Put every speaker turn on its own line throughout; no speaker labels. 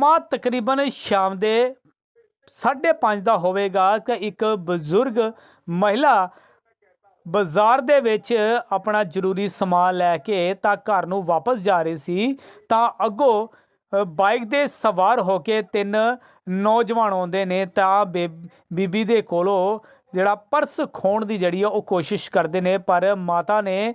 ਸਮਾਂ ਤਕਰੀਬਨ ਸ਼ਾਮ ਦੇ 5:30 ਦਾ ਹੋਵੇਗਾ ਕਿ ਇੱਕ ਬਜ਼ੁਰਗ ਮਹਿਲਾ ਬਾਜ਼ਾਰ ਦੇ ਵਿੱਚ ਆਪਣਾ ਜ਼ਰੂਰੀ ਸਮਾਨ ਲੈ ਕੇ ਤਾਂ ਘਰ ਨੂੰ ਵਾਪਸ ਜਾ ਰਹੀ ਸੀ, ਤਾਂ ਅੱਗੋਂ ਬਾਈਕ ਦੇ ਸਵਾਰ ਹੋ ਕੇ ਤਿੰਨ ਨੌਜਵਾਨ ਆਉਂਦੇ ਨੇ, ਤਾਂ ਬੇ- ਬੀਬੀ ਦੇ ਕੋਲੋਂ ਜਿਹੜਾ ਪਰਸ ਖੋਣ ਦੀ ਜਿਹੜੀ ਆ ਉਹ ਕੋਸ਼ਿਸ਼ ਕਰਦੇ ਨੇ, ਪਰ ਮਾਤਾ ਨੇ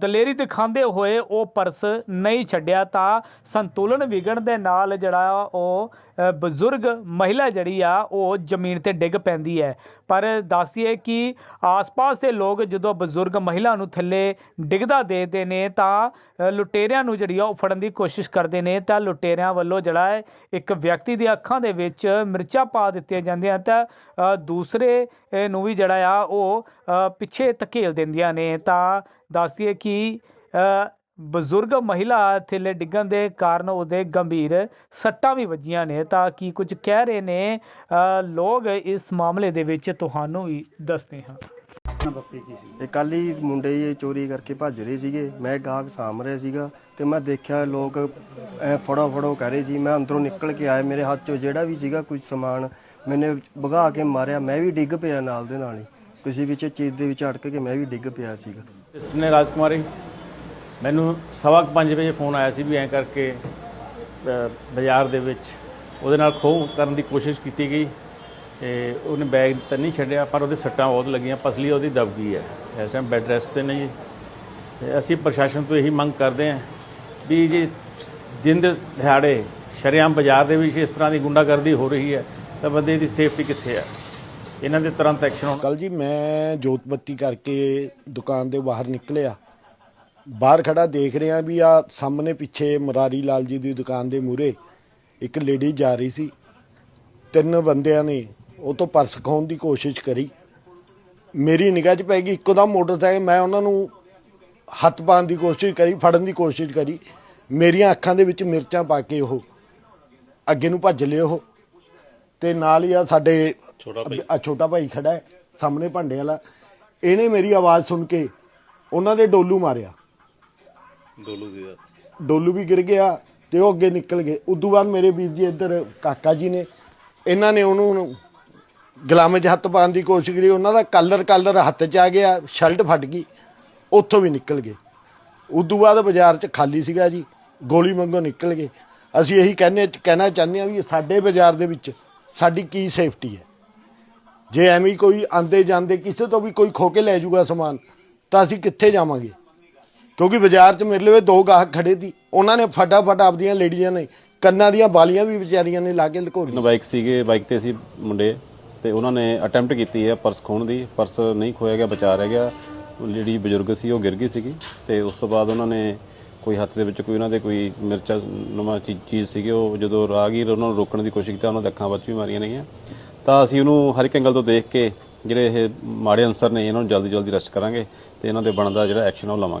ਦਲੇਰੀ ਦਿਖਾਉਂਦੇ ਹੋਏ ਉਹ ਪਰਸ ਨਹੀਂ ਛੱਡਿਆ ਤਾਂ ਸੰਤੁਲਨ ਵਿਗੜਨ ਦੇ ਨਾਲ ਜਿਹੜਾ ਉਹ ਬਜ਼ੁਰਗ ਮਹਿਲਾ ਜਿਹੜੀ ਆ, ਉਹ ਜ਼ਮੀਨ ਤੇ ਡਿੱਗ ਪੈਂਦੀ ਹੈ। ਪਰ ਦੱਸਦੀਏ ਕਿ ਆਸ-ਪਾਸ ਦੇ ਲੋਕ ਜਦੋਂ ਬਜ਼ੁਰਗ ਮਹਿਲਾ ਨੂੰ ਥੱਲੇ ਡਿੱਗਦਾ ਦੇਖਦੇ ਨੇ ਤਾਂ ਲੁਟੇਰਿਆਂ ਨੂੰ ਜਿਹੜੀ ਆ ਉਹ ਫੜਨ ਦੀ ਕੋਸ਼ਿਸ਼ ਕਰਦੇ ਨੇ ਤਾਂ ਲੁਟੇਰਿਆਂ ਵੱਲੋਂ ਜਿਹੜਾ ਹੈ ਇੱਕ ਵਿਅਕਤੀ ਦੀਆਂ ਅੱਖਾਂ ਦੇ ਵਿੱਚ ਮਿਰਚਾਂ ਪਾ ਦਿੱਤੀਆਂ ਜਾਂਦੀਆਂ ਤਾਂ ਦੂਸਰੇ ਨੂੰ ਵੀ ਜਿਹੜਾ ਆ ਉਹ ਪਿੱਛੇ ਧਕੇਲ ਦਿੰਦੀਆਂ ਨੇ ਤਾਂ ਦੱਸ ਦੱਸਦੀਏ ਕਿ ਬਜ਼ੁਰਗ ਮਹਿਲਾ ਥੱਲੇ ਡਿੱਗਣ ਦੇ ਕਾਰਨ ਉਹਦੇ ਗੰਭੀਰ ਸੱਟਾਂ ਵੀ ਵੱਜੀਆਂ ਨੇ। ਤਾਂ ਕੀ ਕੁਝ ਕਹਿ ਰਹੇ ਨੇ ਲੋਕ ਇਸ ਮਾਮਲੇ ਦੇ ਵਿੱਚ ਤੁਹਾਨੂੰ ਵੀ ਦੱਸਦੇ ਹਾਂ।
ਇਹ ਕੱਲ ਹੀ ਮੁੰਡੇ ਇਹ ਚੋਰੀ ਕਰਕੇ ਭੱਜ ਰਹੇ ਸੀਗੇ। ਮੈਂ ਗਾਹਕ ਸਾਂਭ ਰਿਹਾ ਸੀਗਾ ਤੇ ਮੈਂ ਦੇਖਿਆ ਲੋਕ ਐ ਫੜੋ ਫੜੋ ਕਰ ਰਹੇ ਸੀ। ਮੈਂ ਅੰਦਰੋਂ ਨਿਕਲ ਕੇ ਆਇਆ। ਮੇਰੇ ਹੱਥ 'ਚੋਂ ਜਿਹੜਾ ਵੀ ਸੀਗਾ ਕੁਝ ਸਮਾਨ ਮੈਨੇ ਭਗਾ ਕੇ ਮਾਰਿਆ। ਮੈਂ ਵੀ ਡਿੱਗ ਪਿਆ ਨਾਲ ਦੇ ਨਾਲ ਹੀ। ਕਿਸੇ ਵਿੱਚ ਚੀਜ਼ ਦੇ ਵਿੱਚ ਅਟਕ ਕੇ ਮੈਂ ਵੀ ਡਿੱਗ ਪਿਆ ਸੀਗਾ।
ਸਿਸਟਰ ਨੇ ਰਾਜਕੁਮਾਰੀ ਮੈਨੂੰ ਸਵਾ ਕੁ ਪੰਜ ਵਜੇ ਫੋਨ ਆਇਆ ਸੀ ਵੀ ਐਂ ਕਰਕੇ ਅ, ਬਾਜ਼ਾਰ ਦੇ ਵਿੱਚ ਉਹਦੇ ਨਾਲ ਖੋਹ ਕਰਨ ਦੀ ਕੋਸ਼ਿਸ਼ ਕੀਤੀ ਗਈ ਤੇ ਉਹਨੇ ਬੈਗ ਤਾਂ ਨਹੀਂ ਛੱਡਿਆ ਪਰ ਉਹਦੇ ਸੱਟਾਂ ਬਹੁਤ ਲੱਗੀਆਂ ਪਸਲੀ ਉਹਦੀ ਦਬ ਗਈ ਹੈ। ਇਸ ਟਾਈਮ ਬੈੱਡ ਰੈਸਟ ਤੇ ਨੇ ਜੀ। ਤੇ ਅਸੀਂ ਪ੍ਰਸ਼ਾਸਨ ਤੋਂ ਇਹੀ ਮੰਗ ਕਰਦੇ ਹਾਂ ਵੀ ਜੇ ਦਿਨ ਦੇ ਦਿਹਾੜੇ ਸ਼ਰੇਆਮ ਬਾਜ਼ਾਰ ਦੇ ਵਿੱਚ ਇਸ ਤਰ੍ਹਾਂ ਦੀ ਗੁੰਡਾਗਰਦੀ ਹੋ ਰਹੀ ਹੈ ਤਾਂ ਬੰਦੇ ਦੀ ਸੇਫਟੀ ਕਿੱਥੇ ਹੈ? ਇਹਨਾਂ ਦੇ ਤੁਰੰਤ ਐਕਸ਼ਨ ਹੋਣਾ?
ਕੱਲ ਜੀ ਮੈਂ ਜੋਤ ਬੱਤੀ ਕਰਕੇ ਦੁਕਾਨ ਦੇ ਬਾਹਰ ਨਿਕਲਿਆ। ਬਾਹਰ ਖੜਾ ਦੇਖ ਰਿਹਾ ਵੀ ਆ ਸਾਹਮਣੇ ਪਿੱਛੇ ਮਰਾਰੀ ਲਾਲ ਜੀ ਦੀ ਦੁਕਾਨ ਦੇ ਮੂਹਰੇ ਇੱਕ ਲੇਡੀ ਜਾ ਰਹੀ ਸੀ। ਤਿੰਨ ਬੰਦਿਆਂ ਨੇ ਉਹ ਤੋਂ ਪਰਸ ਖਾਉਣ ਦੀ ਕੋਸ਼ਿਸ਼ ਕਰੀ। ਮੇਰੀ ਨਿਗਾਹ 'ਚ ਪੈ ਗਈ ਇੱਕੋ ਦਾ ਮੋਟਰਸਾਈਕਲ। ਮੈਂ ਉਹਨਾਂ ਨੂੰ ਹੱਥ ਪਾਉਣ ਦੀ ਕੋਸ਼ਿਸ਼ ਕਰੀ, ਫੜਨ ਦੀ ਕੋਸ਼ਿਸ਼ ਕਰੀ। ਮੇਰੀਆਂ ਅੱਖਾਂ ਦੇ ਵਿੱਚ ਮਿਰਚਾਂ ਪਾ ਕੇ ਉਹ ਅੱਗੇ ਨੂੰ ਭੱਜ ਲਿਓ ਉਹ। ਤੇ ਨਾਲ ਹੀ ਆ ਸਾਡੇ ਛੋਟਾ ਭਾਈ। ਆ ਛੋਟਾ ਭਾਈ ਖੜਾ ਹੈ ਸਾਹਮਣੇ ਭਾਂਡੇ ਵਾਲਾ। ਇਹਨੇ ਮੇਰੀ ਆਵਾਜ਼ ਸੁਣ ਕੇ ਉਹਨਾਂ ਦੇ ਡੋਲੂ ਮਾਰਿਆ। ਡੋਲੂ ਦੀ ਡੋਲੂ ਵੀ ਗਿਰ ਗਿਆ ਤੇ ਉਹ ਅੱਗੇ ਨਿਕਲ ਗਏ। ਉਦੋਂ ਬਾਅਦ ਮੇਰੇ ਵੀਰ ਜੀ ਇੱਧਰ ਕਾਕਾ ਜੀ ਨੇ ਇਹਨਾਂ ਨੇ ਉਹਨੂੰ ਗੁਲਾਮੇ 'ਚ ਹੱਥ ਪਾਉਣ ਦੀ ਕੋਸ਼ਿਸ਼ ਕੀਤੀ। ਉਹਨਾਂ ਦਾ ਕਲਰ ਕਲਰ ਹੱਥ 'ਚ ਆ ਗਿਆ ਸ਼ਰਟ ਫਟ ਗਈ ਉੱਥੋਂ ਵੀ ਨਿਕਲ ਗਏ। ਉਦੋਂ ਬਾਅਦ ਬਾਜ਼ਾਰ 'ਚ ਖਾਲੀ ਸੀਗਾ ਜੀ ਗੋਲੀ ਮੰਗੋ ਨਿਕਲ ਗਏ। ਅਸੀਂ ਇਹੀ ਕਹਿੰਦੇ ਕਹਿਣਾ ਚਾਹੁੰਦੇ ਹਾਂ ਵੀ ਸਾਡੇ ਬਾਜ਼ਾਰ ਦੇ ਵਿੱਚ ਸਾਡੀ ਕੀ ਸੇਫਟੀ ਹੈ? ਜੇ ਐਵੇਂ ਕੋਈ ਆਂਦੇ ਜਾਂਦੇ ਕਿਸੇ ਤੋਂ ਵੀ ਕੋਈ ਖੋ ਕੇ ਲੈ ਜਾਊਗਾ ਸਮਾਨ, ਤਾਂ ਅਸੀਂ ਕਿੱਥੇ ਜਾਵਾਂਗੇ? ਕਿਉਂਕਿ ਬਾਜ਼ਾਰ 'ਚ ਮੇਰੇ ਲਈ ਦੋ ਗਾਹਕ ਖੜੇ ਸੀ, ਉਹਨਾਂ ਨੇ ਫਟਾਫਟ ਆਪਦੀਆਂ ਲੇਡੀਆਂ ਨੇ, ਕੰਨਾਂ ਦੀਆਂ ਬਾਲੀਆਂ ਵੀ ਵਿਚਾਰੀਆਂ ਨੇ ਲਾ ਕੇ
ਲਕੋਰੀ ਬਾਈਕ ਸੀਗੇ ਬਾਈਕ ਤੇ ਸੀ ਮੁੰਡੇ, ਤੇ ਉਹਨਾਂ ਨੇ ਅਟੈਂਪਟ ਕੀਤੀ ਹੈ ਪਰਸ ਖੋਣ ਦੀ, ਪਰਸ ਨਹੀਂ ਖੋਇਆ ਗਿਆ, ਬਚਾ ਰਹਿ ਗਿਆ। ਉਹ ਜਿਹੜੀ ਬਜ਼ੁਰਗ ਸੀ, ਉਹ ਗਿਰ ਗਈ ਸੀਗੀ, ਤੇ ਉਸ ਤੋਂ ਬਾਅਦ ਉਹਨਾਂ ਨੇ ਕੋਈ ਹੱਥ ਦੇ ਵਿੱਚ ਕੋਈ ਉਹਨਾਂ ਦੇ ਕੋਈ ਮਿਰਚਾ ਨਵਾਂ ਚੀ- ਚੀਜ਼ ਸੀਗੀ, ਉਹ ਜਦੋਂ ਰਾਹਗੀਰ ਉਹਨਾਂ ਨੂੰ ਰੋਕਣ ਦੀ ਕੋਸ਼ਿਸ਼ ਕੀਤਾ, ਉਹਨਾਂ ਦੇ ਅੱਖਾਂ ਵਿੱਚ ਵੀ ਮਾਰੀਆਂ ਨੇਗੀਆਂ ਤਾਂ ਅਸੀਂ ਉਹਨੂੰ ਹਰ ਇੱਕ ਐਂਗਲ ਤੋਂ ਦੇਖ ਕੇ ਜਿਹੜੇ ਇਹ ਮਾੜੇ ਅਨਸਰ ਨੇ, ਇਹਨਾਂ ਨੂੰ ਜਲਦੀ ਜਲਦੀ ਅਰੈਸਟ ਕਰਾਂਗੇ ਤੇ ਇਹਨਾਂ ਦੇ ਬਣਦਾ ਜਿਹੜਾ ਐਕਸ਼ਨ ਉਹ ਲਵਾਂਗੇ।